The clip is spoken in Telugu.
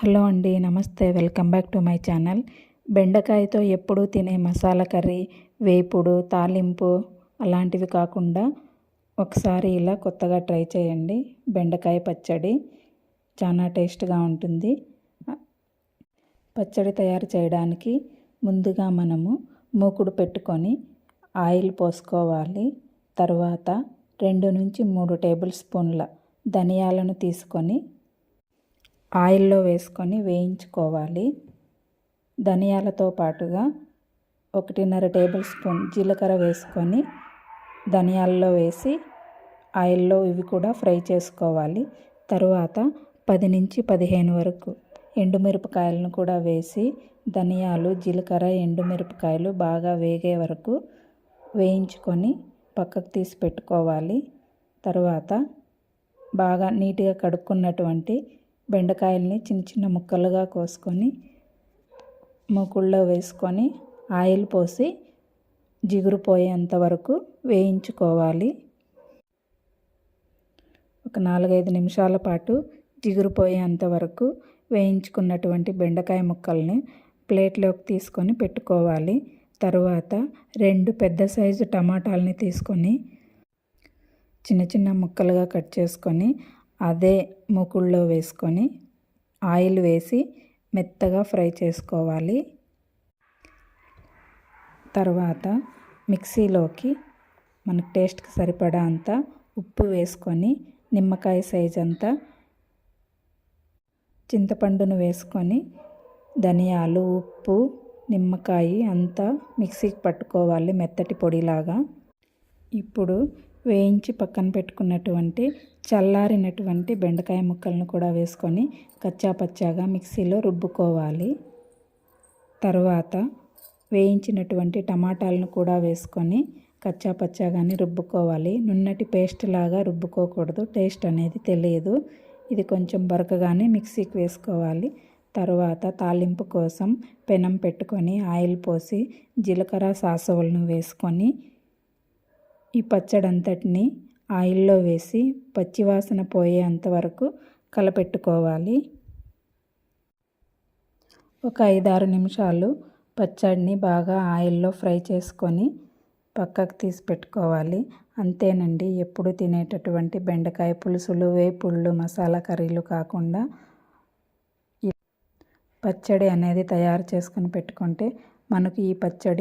హలో అండి నమస్తే. Welcome back to my channel. బెండకాయతో ఎప్పుడూ తినే మసాలా కర్రీ వేపుడు తాలింపు అలాంటివి కాకుండా ఒకసారి ఇలా కొత్తగా ట్రై చేయండి. బెండకాయ పచ్చడి చాలా టేస్ట్గా ఉంటుంది. పచ్చడి తయారు చేయడానికి ముందుగా మనము మూకుడు పెట్టుకొని ఆయిల్ పోసుకోవాలి. తర్వాత రెండు నుంచి మూడు టేబుల్ స్పూన్ల ధనియాలను తీసుకొని ఆయిల్లో వేసుకొని వేయించుకోవాలి. ధనియాలతో పాటుగా ఒకటిన్నర టేబుల్ స్పూన్ జీలకర్ర వేసుకొని ధనియాల్లో వేసి ఆయిల్లో ఇవి కూడా ఫ్రై చేసుకోవాలి. తరువాత పది నుంచి పదిహేను వరకు ఎండుమిరపకాయలను కూడా వేసి ధనియాలు జీలకర్ర ఎండుమిరపకాయలు బాగా వేగే వరకు వేయించుకొని పక్కకు తీసి పెట్టుకోవాలి. తరువాత బాగా నీట్గా కడుక్కున్నటువంటి బెండకాయల్ని చిన్న చిన్న ముక్కలుగా కోసుకొని మూకుళ్ళో వేసుకొని ఆయిల్ పోసి జిగురు పోయేంత వరకు వేయించుకోవాలి. ఒక నాలుగైదు నిమిషాల పాటు జిగురు పోయేంత వరకు వేయించుకున్నటువంటి బెండకాయ ముక్కల్ని ప్లేట్లోకి తీసుకొని పెట్టుకోవాలి. తరువాత రెండు పెద్ద సైజు టమాటాలని తీసుకొని చిన్న చిన్న ముక్కలుగా కట్ చేసుకొని అదే మూకుళ్ళో వేసుకొని ఆయిల్ వేసి మెత్తగా ఫ్రై చేసుకోవాలి. తర్వాత మిక్సీలోకి మనకు టేస్ట్కి సరిపడా అంత ఉప్పు వేసుకొని నిమ్మకాయ సైజ్ అంతా చింతపండును వేసుకొని ధనియాలు ఉప్పు నిమ్మకాయ అంతా మిక్సీకి పట్టుకోవాలి మెత్తటి పొడిలాగా. ఇప్పుడు వేయించి పక్కన పెట్టుకున్నటువంటి చల్లారినటువంటి బెండకాయ ముక్కలను కూడా వేసుకొని కచ్చా పచ్చాగా మిక్సీలో రుబ్బుకోవాలి. తర్వాత వేయించినటువంటి టమాటాలను కూడా వేసుకొని కచ్చా పచ్చాగాని రుబ్బుకోవాలి. నున్నటి పేస్ట్ లాగా రుబ్బుకోకూడదు టేస్ట్ అనేది తెలియదు. ఇది కొంచెం బరకగానే మిక్సీకి వేసుకోవాలి. తర్వాత తాలింపు కోసం పెనం పెట్టుకొని ఆయిల్ పోసి జీలకర్ర సాసవులను వేసుకొని ఈ పచ్చడి అంతటిని ఆయిల్లో వేసి పచ్చివాసన పోయేంత వరకు కలపెట్టుకోవాలి. ఒక ఐదారు నిమిషాలు పచ్చడిని బాగా ఆయిల్లో ఫ్రై చేసుకొని పక్కకు తీసి పెట్టుకోవాలి. అంతేనండి ఎప్పుడు తినేటటువంటి బెండకాయ పులుసులు వేపుళ్ళు మసాలా కర్రీలు కాకుండా పచ్చడి అనేది తయారు చేసుకొని పెట్టుకుంటే మనకు ఈ పచ్చడి